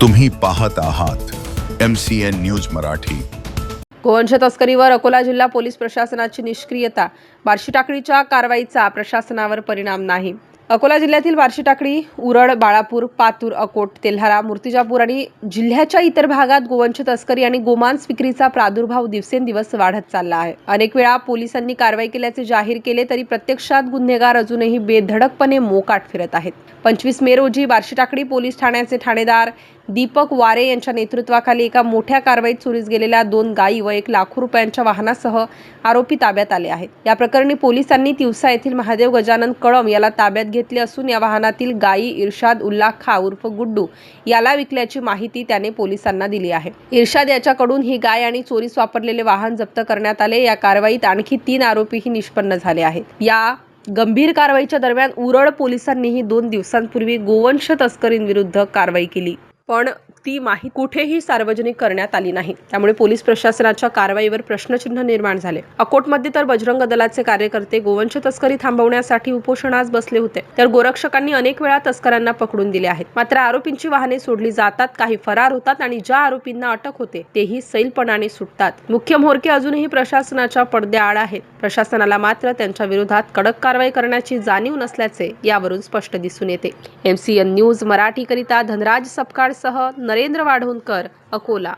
तुम्ही पाहत आहात M C N news Marathi. गोवंश तस्करीवर अकोला जिल्हा पोलीस प्रशासनाची निष्क्रियता. बार्शी टाकडीच्या कारवाईचा प्रशासनावर परिणाम नाही. अकोला जिल्ह्यातील बार्शी टाकडी उरड बाळापूर पातूर अकोट तेल्हारा मूर्तिजापूर आणि जिल्ह्याच्या इतर भागात गोवंश तस्करी आणि गोमांस विक्रीचा प्रादुर्भाव दिवसेंदिवस वाढत चालला आहे. अनेक वेळा पोलिसांनी कारवाई केल्याचे जाहीर केले तरी प्रत्यक्षात गुन्हेगार अजूनही बेधडकपणे मोकाट फिरत आहेत. पंचवीस मे रोजी बार्शी टाकडी पोलीस ठाण्याचे ठाणेदार दीपक वारे यांच्या नेतृत्वाखाली एका मोठ्या कारवाईत चोरीस गेलेल्या दोन गायी व एक लाखो रुपयांच्या वाहनासह आरोपी ताब्यात आले आहेत. या प्रकरणी पोलिसांनी तिवसा येथील महादेव गजानन कळम याला ताब्यात घेतले असून या वाहनातील गायी इर्शाद उल्ला खा उर्फ गुड्डू याला विकल्याची माहिती त्याने पोलिसांना दिली आहे. इर्शाद याच्याकडून ही गाय आणि चोरीस वापरलेले वाहन जप्त करण्यात आले. या कारवाईत आणखी तीन आरोपीही निष्पन्न झाले आहेत. या गंभीर कारवाईच्या दरम्यान उरळ पोलिसांनीही दोन दिवसांपूर्वी गोवंश तस्करींविरुद्ध कारवाई केली. പോണം. ती माहिती कुठेही सार्वजनिक करण्यात आली नाही. त्यामुळे पोलीस प्रशासनाच्या कारवाईवर प्रश्नचिन्ह निर्माण झाले. अकोटमध्ये तर बजरंग दलाचे कार्यकर्ते गोवंश तस्करी थांबवण्यासाठी उपोषणास बसले होते. तर गोरक्षकांनी अनेक वेळा तस्करांना पकडून दिले आहेत. मात्र आरोपींची वाहने सोडली जातात काही फरार होतात आणि ज्या आरोपींना अटक होते तेही सैलपणाने सुटतात. मुख्य म्होरके अजूनही प्रशासनाच्या पडद्याआड आहेत. प्रशासनाला मात्र त्यांच्या विरोधात कडक कारवाई करण्याची जाणीव नसल्याचे यावरून स्पष्ट दिसून येते. एमसीएन न्यूज मराठीकरिता धनराज सपकाळसह नरेंद्र वाढवणकर अकोला